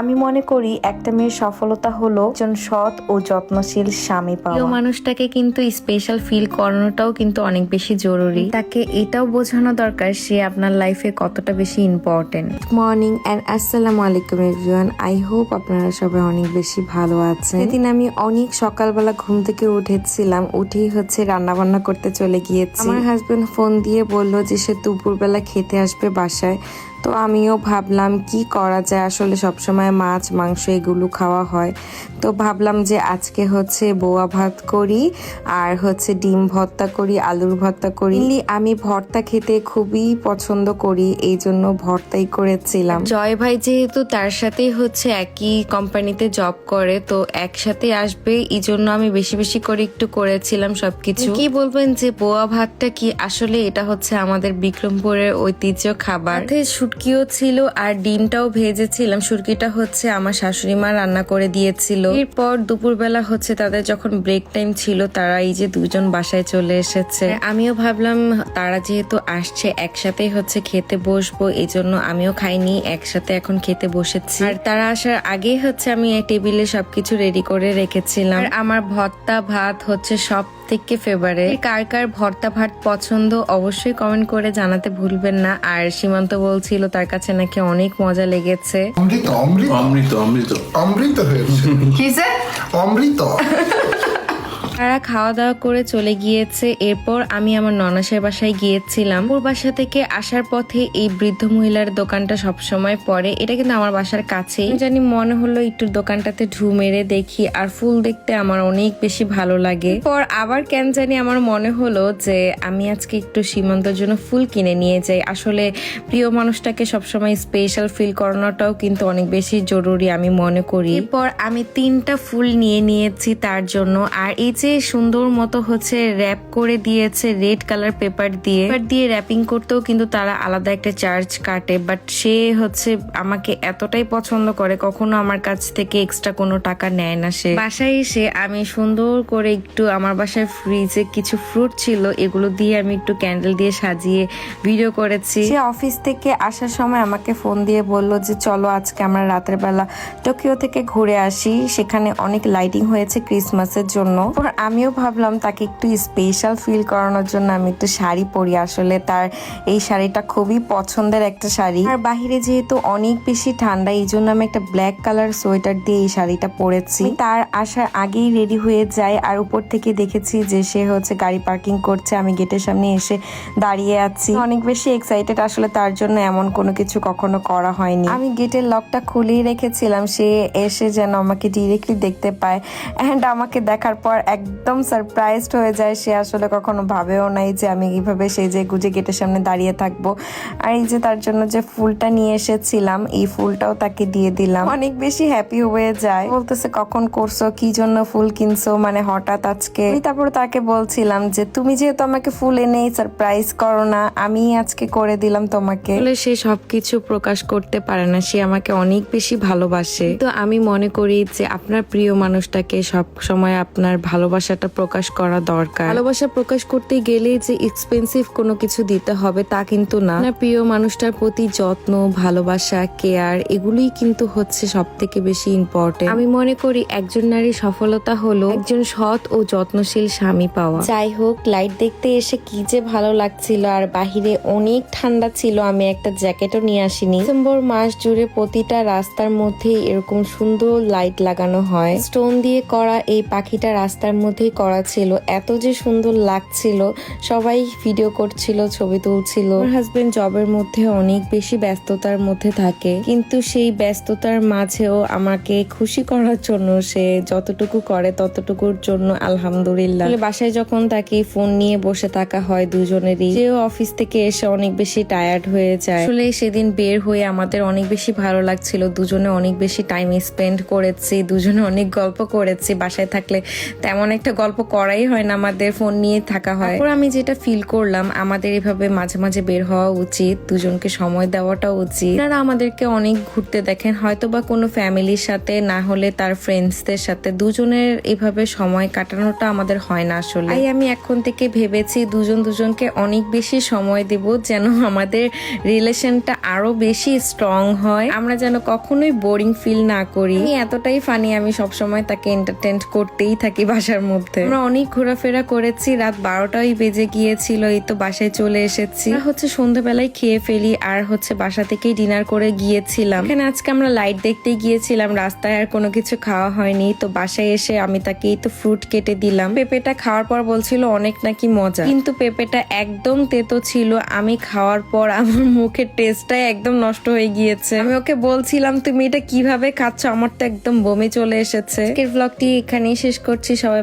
আমি মনে করি একটা মেয়ের সফলতা হলো একজন সৎ ও যত্নশীল স্বামী পাওয়া। প্রিয় মানুষটাকে কিন্তু স্পেশাল ফিল করানোটাও কিন্তু অনেক বেশি জরুরি। তাকে এটাও বোঝানো দরকার সে আপনার লাইফে কতটা বেশি ইম্পর্টেন্ট গুড মর্নিং অ্যান্ড আসসালামু আলাইকুম এভরিওয়ান আই হোপ আপনারা সবাই অনেক বেশি ভালো আছেন। সেদিন আমি অনেক সকালবেলা ঘুম থেকে উঠেছিলাম উঠেই হচ্ছে রান্না বান্না করতে চলে গিয়েছি। আমার হাজবেন্ড ফোন দিয়ে বলল যে সে দুপুরবেলা খেতে আসবে বাসায়। তো আমিও ভাবলাম কি করা যায়। আসলে সবসময় মাছ মাংস এগুলো খাওয়া হয়। তো ভাবলাম যে আজকে হচ্ছে বোয়া ভাত করি আর হচ্ছে ডিম ভর্তা করি আলুর ভর্তা করি। আমি ভর্তা খেতে খুবই পছন্দ করি এই জন্য ভর্তাই করেছিলাম। জয় ভাই যেহেতু তার সাথেই হচ্ছে একই কোম্পানিতে জব করে তো একসাথে আসবে এই জন্য আমি বেশি বেশি করে একটু করেছিলাম সবকিছু। কি বলবেন যে বোয়া ভাতটা কি আসলে এটা হচ্ছে আমাদের বিক্রমপুরের ঐতিহ্য খাবার? শুটকিও ছিল আর ডিমটাও ভেজেছিলাম। শুটকিটা হচ্ছে আমার শাশুড়ি মা রান্না করে দিয়েছিল। এরপর দুপুরবেলা হচ্ছে তাদের যখন ব্রেক টাইম ছিল, তারা এই যে দুজন বাসায় চলে এসেছে। আমিও ভাবলাম, তারা যেহেতু আসছে, একসাথেই হচ্ছে খেতে বসবো এই জন্য আমিও খাইনি, একসাথে এখন খেতে বসেছি। আর তারা আসার আগেই হচ্ছে আমি টেবিলে সবকিছু রেডি করে রেখেছিলাম। আর আমার ভর্তা, ভাত হচ্ছে সব থেকে ফেভারে কার কার ভর্তা ভাত পছন্দ অবশ্যই কমেন্ট করে জানাতে ভুলবেন না। আর সীমান্ত বলছিল তার কাছে নাকি অনেক মজা লেগেছে। অমৃত অমৃত। অমৃত অমৃত। অমৃত হয়েছে। অমৃত। তারা খাওয়া দাওয়া করে চলে গিয়েছে। এরপর আমি আমার ননাসের বাসায় গিয়েছিলাম। ওর বাসা থেকে আসার পথে এই বৃদ্ধ মহিলার দোকানটা সবসময় পড়ে। এটা কিন্তু আমার বাসার কাছেই। জানি মনে হলো একটু দোকানটাতে ঢু মেরে দেখি, আর ফুল দেখতে আমার অনেক বেশি ভালো লাগে। পর আবার কেন জানি আমার মনে হলো যে, আমি আজকে একটু সীমান্তর জন্য ফুল কিনে নিয়ে যাই। আসলে প্রিয় মানুষটাকে সবসময় স্পেশাল ফিল করানোটাও কিন্তু অনেক বেশি জরুরি আমি মনে করি। এরপর আমি তিনটা ফুল নিয়ে নিয়েছি তার জন্য। আর এই সুন্দর মতো হচ্ছে র্যাপ করে দিয়েছে রেড কালার পেপার দিয়ে। পেপার দিয়ে র্যাপিং করতেও কিন্তু তারা আলাদা একটা চার্জ কাটে বাট সে হচ্ছে আমাকে এতটাই পছন্দ করে, কখনো আমার কাছ থেকে এক্সট্রা কোনো টাকা নেয় না সে। বাসায় এসে আমি সুন্দর করে একটু আমার বাসায় ফ্রিজে কিছু ফ্রুট ছিল, এগুলো দিয়ে আমি একটু ক্যান্ডেল দিয়ে সাজিয়ে ভিডিও করেছি। সে অফিস থেকে আসার সময় আমাকে ফোন দিয়ে বলল যে, চলো আজকে আমরা রাতের বেলা টোকিও থেকে ঘুরে আসি, সেখানে অনেক লাইটিং হয়েছে ক্রিসমাসের জন্য। আমিও ভাবলাম তাকে একটু স্পেশাল ফিল করানোর জন্য আমি একটু শাড়ি পরি। আসলে তার এই শাড়িটা খুবই পছন্দের একটা শাড়ি। আর বাহিরে যেহেতু অনেক বেশি ঠান্ডা, এই জন্য আমি একটা ব্ল্যাক কালার সোয়েটার দিয়ে এই শাড়িটা পরেছি। তার আসার আগেই রেডি হয়ে যায়, আর উপর থেকে দেখেছি যে সে হচ্ছে গাড়ি পার্কিং করছে। আমি গেটের সামনে এসে দাঁড়িয়ে আছি। অনেক বেশি এক্সাইটেড আসলে তার জন্য এমন কোনো কিছু কখনো করা হয়নি। আমি গেটের লকটা খুলেই রেখেছিলাম। সে এসে যেন আমাকে ডিরেক্টলি দেখতে পায়। অ্যান্ড আমাকে দেখার পর একদম সারপ্রাইজড হয়ে যায়। সে আসলে কখনো ভাবেও নাই যে আমি এইভাবে সেই যে গুজে গেটের সামনে দাঁড়িয়ে থাকব। আর এই যে তার জন্য যে ফুলটা নিয়ে এসেছিলাম, এই ফুলটাও তাকে দিয়ে দিলাম। অনেক বেশি হ্যাপি হয়ে যায়। বলতেছে, কখন করছ? কি জন্য ফুল কিনছো? মানে হঠাৎ আজকে তারপর তাকে বলছিলাম যে, তুমি যেহেতু আমাকে ফুল এনে সারপ্রাইজ করো না, আমি আজকে করে দিলাম তোমাকে। সে সবকিছু প্রকাশ করতে পারে না। সে আমাকে অনেক বেশি ভালোবাসে। তো আমি মনে করি যে, আপনার প্রিয় মানুষটাকে সব সময় আপনার ভালোবাসাটা প্রকাশ করা দরকার। ভালোবাসা প্রকাশ করতে গেলে যে এক্সপেন্সিভ কোনো কিছু দিতে হবে তা কিন্তু না। প্রিয় মানুষটার প্রতি যত্ন, ভালোবাসা কেয়ার এগুলোই কিন্তু হচ্ছে সব থেকে বেশি ইম্পর্টেন্ট আমি মনে করি একজন নারীর সফলতা হলো একজন সৎ ও যত্নশীল স্বামী পাওয়া। যাই হোক লাইট দেখতে এসে কি যে ভালো লাগছিল আর বাহিরে অনেক ঠান্ডা ছিল, আমি একটা জ্যাকেটও নিয়ে আসিনি। ডিসেম্বর মাস জুড়ে প্রতিটা রাস্তার মধ্যে এরকম সুন্দর লাইট লাগানো হয়। স্টোন দিয়ে করা এই পাখিটা রাস্তার মধ্যেই করা ছিল, এত যে সুন্দর লাগছিল, সবাই ভিডিও করছিল, ছবি তুলছিল। হাজবেন্ড জবের মধ্যে অনেক বেশি ব্যস্ততার মধ্যে থাকে, কিন্তু সেই ব্যস্ততার মাঝেও আমাকে খুশি করার জন্য সে যতটুকু করে ততটুকুর জন্য আলহামদুলিল্লাহ। বাসায় যখন তাকে ফোন নিয়ে বসে থাকা হয় দুজনেরই সেও অফিস থেকে এসে অনেক বেশি টায়ার্ড হয়ে যায়। আসলে সেদিন বের হয়ে আমাদের অনেক বেশি ভালো লাগছিল, দুজনে অনেক বেশি টাইম স্পেন্ড করেছি, দুজনে অনেক গল্প করেছি, বাসায় থাকলে তেমন একটা গল্প করাই হয় না, আমাদের ফোন নিয়ে থাকা হয়। তারপর আমি যেটা ফিল করলাম, আমাদের এভাবে মাঝে মাঝে বের হওয়া উচিত, দুজনকে সময় দেওয়াটা উচিত। আপনারা আমাদেরকে অনেক ঘুরতে দেখেন হয়তো বা কোনো ফ্যামিলির সাথে, না হলে তার ফ্রেন্ডসদের সাথে। দুজনের এভাবে সময় কাটানোটা আমাদের হয় না আসলে। তাই আমি এখন থেকে ভেবেছি, দুজন দুজনকে অনেক বেশি সময় দেব যেন আমাদের রিলেশনটা আরও বেশি স্ট্রং হয়। আমরা যেন কখনোই বোরিং ফিল না করি। এতটাই ফানি আমি সবসময় তাকে এন্টারটেন করতেই থাকি বাসার মধ্যে। আমরা অনেক ঘোরাফেরা করেছি, রাত বারোটাই বেজে গিয়েছিল, এই তো বাসায় চলে এসেছি। হচ্ছে সন্ধ্যাবেলায় খেয়ে ফেলি, আর হচ্ছে বাসা থেকেই ডিনার করে গিয়েছিলাম। এখানে আজকে আমরা লাইট দেখতে গিয়েছিলাম, রাস্তায় আর কোনো কিছু খাওয়া হয়নি, তো বাসায় এসে আমি তাকে এই তো ফ্রুট কেটে দিলাম। পেঁপেটা খাওয়ার পর বলছিল অনেক নাকি মজা, কিন্তু পেঁপেটা একদম তেতো ছিল। আমি খাওয়ার পর আমার মুখের টেস্টটাই একদম নষ্ট হয়ে গিয়েছে। আমি ওকে বলছিলাম, তুমি এটা কীভাবে খাচ্ছ? আমার তো একদম বমি চলে এসেছে। আজকের ব্লগটি এখানেই শেষ করছি, সবাই